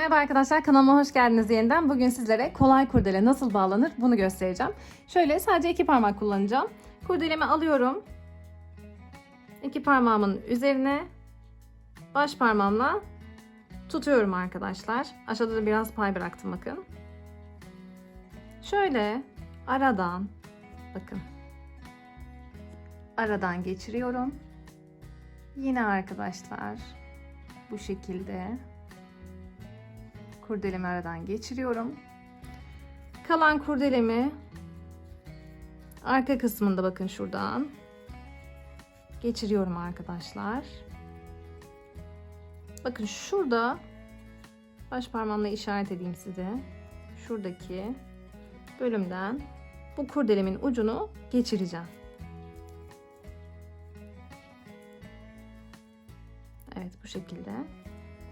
Merhaba arkadaşlar kanalıma hoş geldiniz yeniden. Bugün sizlere kolay kurdele nasıl bağlanır bunu göstereceğim. Şöyle sadece iki parmak kullanacağım. Kurdelemi alıyorum. İki parmağımın üzerine baş parmağımla tutuyorum arkadaşlar. Aşağıda da biraz pay bıraktım bakın. Şöyle aradan bakın. Aradan geçiriyorum. Yine arkadaşlar bu şekilde kurdelemi aradan geçiriyorum. Kalan kurdelemi arka kısmında bakın şuradan geçiriyorum arkadaşlar. Bakın şurada baş parmağımla işaret edeyim size. Şuradaki bölümden bu kurdelemin ucunu geçireceğim. Evet bu şekilde.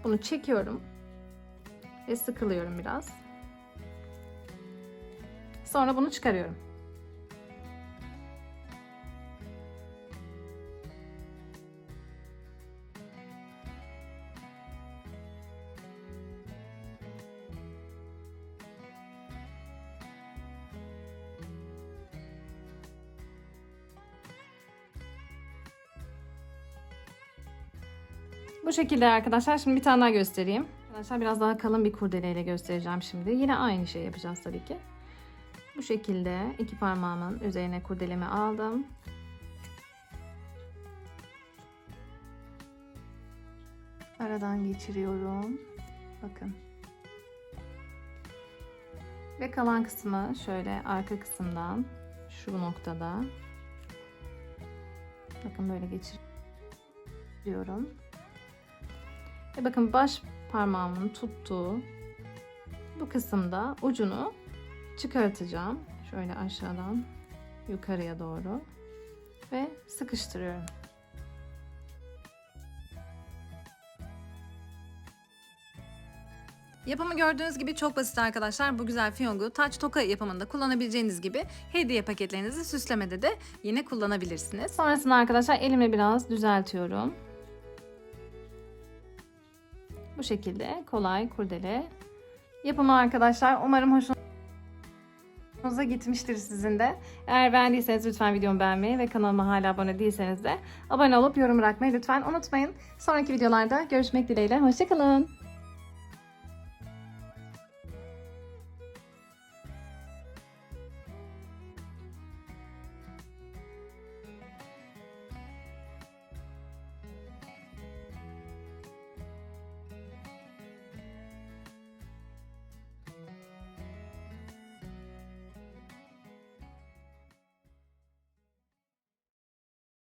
Bunu çekiyorum ve sıkılıyorum biraz. Sonra bunu çıkarıyorum. Bu şekilde arkadaşlar. Şimdi bir tane daha göstereyim. Arkadaşlar biraz daha kalın bir kurdeleyle göstereceğim şimdi. Yine aynı şey yapacağız tabii ki. Bu şekilde iki parmağımın üzerine kurdelemi aldım. Aradan geçiriyorum. Bakın. Ve kalan kısmı şöyle arka kısımdan şu noktada bakın böyle geçiriyorum. Ve bakın baş parmağımın tuttuğu bu kısımda ucunu çıkartacağım. Şöyle aşağıdan yukarıya doğru ve sıkıştırıyorum. Yapımı gördüğünüz gibi çok basit arkadaşlar. Bu güzel fiyongu taç toka yapımında kullanabileceğiniz gibi hediye paketlerinizi süslemede de yine kullanabilirsiniz. Sonrasında arkadaşlar elimle biraz düzeltiyorum. Bu şekilde kolay kurdele yapımı arkadaşlar. Umarım hoşunuza gitmiştir sizin de. Eğer beğendiyseniz lütfen videomu beğenmeyi ve kanalıma hala abone değilseniz de abone olup yorum bırakmayı lütfen unutmayın. Sonraki videolarda görüşmek dileğiyle. Hoşçakalın.